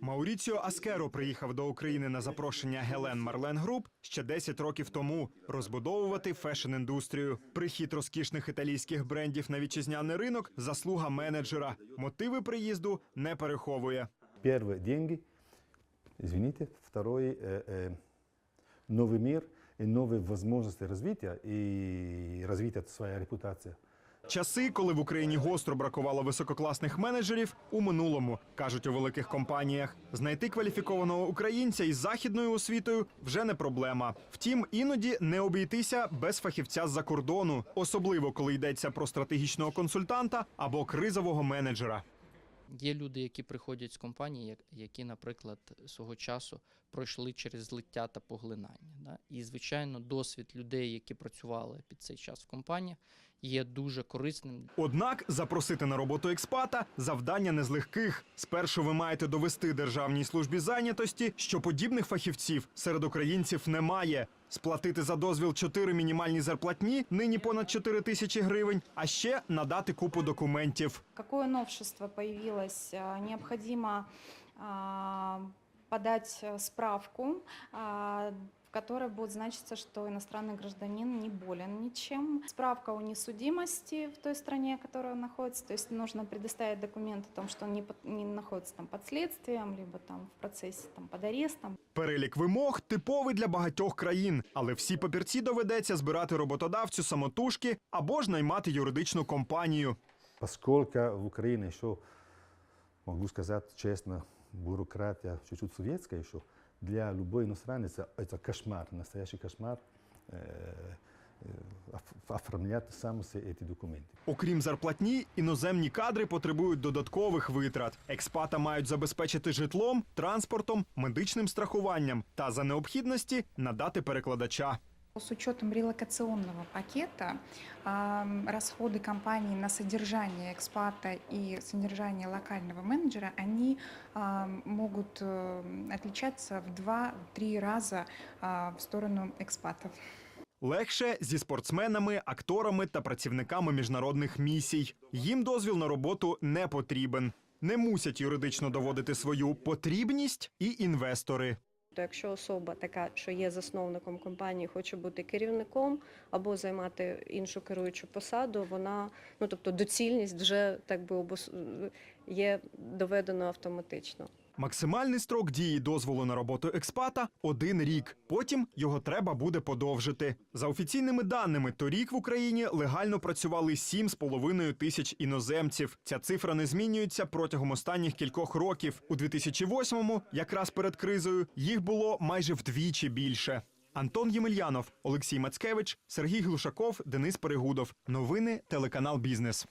Мауріціо Аскеро приїхав до України на запрошення Гелен Марлен Груп ще 10 років тому розбудовувати фешн-індустрію. Прихід розкішних італійських брендів на вітчизняний ринок заслуга менеджера. Мотиви приїзду не переховує. Первое – деньги, извините. Второе э, э, – новый мир и новые возможности развития и развития своей репутации. Часи, коли в Україні гостро бракувало висококласних менеджерів, у минулому кажуть у великих компаніях. Знайти кваліфікованого українця із західною освітою вже не проблема. Втім, іноді не обійтися без фахівця з-за кордону, особливо коли йдеться про стратегічного консультанта або кризового менеджера. Є люди, які приходять з компанії, як- які, наприклад, свого часу пройшли через злиття та поглинання. Да? І, звичайно, досвід людей, які працювали під цей час в компаніях, є дуже корисним Однак запросити на роботу експата завдання не з легких. Спершу ви маєте довести Державній службі зайнятості, що подібних фахівців серед українців немає. Сплатити за дозвіл 4 мінімальні зарплатні, нині понад 4 тисячі гривень, а ще надати купу документів. Какое новшество появилось? Необходимо подать э, справку, в которой будет значиться, что иностранный гражданин не болен ничем. Справка о несудимости в той стране, в которой он находится. То есть нужно предоставить документ о том, что он не, под- не находится там под следствием, либо там в процессе там, под арестом. Перелік вимог типовий для багатьох країн, але всі папірці доведеться збирати роботодавцю самотужки або ж наймати юридичну компанію. Поскольку в Украине еще, могу сказать честно, бюрократия чуть-чуть советская еще, для любой иностранца это кошмар, настоящий кошмар э, э, оф- оформлять сам все эти документы. Окрім зарплатні, іноземні кадри потребують додаткових витрат. Експата мають забезпечити житлом, транспортом, медичним страхуванням та за необхідності надати перекладача. С учетом релокационного пакета ам, расходы компании на содержание экспата и содержание локального менеджера, они ам, могут э, отличаться в 2-3 раза а, в сторону экспатов. Легше зі спортсменами, акторами та працівниками міжнародних місій. Їм дозвіл на роботу не потрібен. Не мусять юридично доводити свою потрібність і інвестори. То якщо особа така, що є засновником компанії, хоче бути керівником або займати іншу керуючу посаду, вона ну тобто доцільність вже так би є доведено автоматично. Максимальний строк дії дозволу на роботу експата один рік. Потім його треба буде подовжити. За офіційними даними, торік в Україні легально працювали 7,5 тисяч іноземців. Ця цифра не змінюється протягом останніх кількох років. У 2008-му, якраз перед кризою, їх було майже вдвічі більше. Антон Ємельянов, Олексій Мацкевич, Сергій Глушаков, Денис Перегудов. Новини телеканал Бізнес.